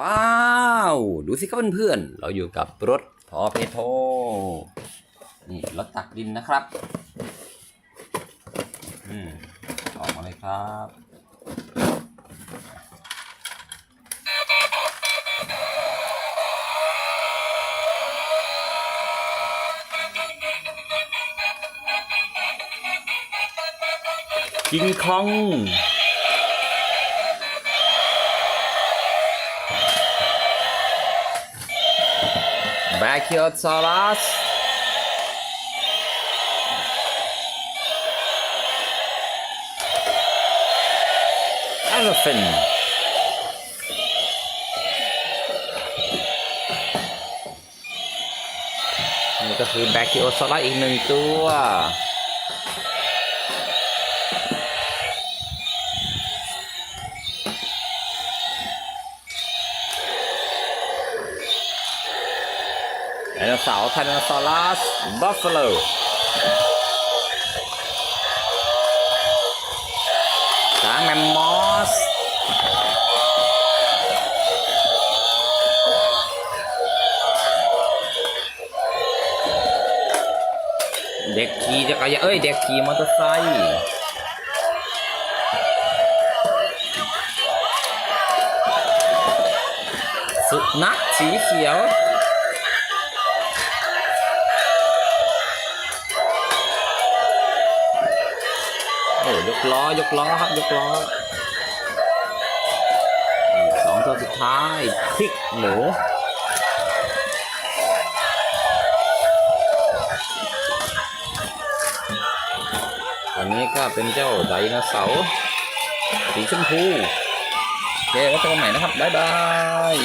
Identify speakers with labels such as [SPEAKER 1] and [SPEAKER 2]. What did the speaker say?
[SPEAKER 1] ว้าว ดูสิครับเพื่อนๆ เราอยู่กับรถพอเพโท นี่รถตักดินนะครับ อืมออกมาเลยครับ กิงคอง b a c h i o s a u r u s Elephant นี่ก็คือ b a c h i o s a u r u s อีกหนึ่งตัว นเสาร์ไทแรนซอรัสบัฟเฟโลช้างแมมมอสเด็กขี่จักรยานเอ้ย เด็กขี่มอเตอร์ไซค์สุนัขสีเขียว อ้ยกล้อยกล้อครับยกล้อสองตัวสุดท้ายพริกหมูอันนี้ก็เป็นเจ้าไดโนเสาร์สีชมพูโอเคแล้วเจอกันใหม่นะครับ บ๊ายบาย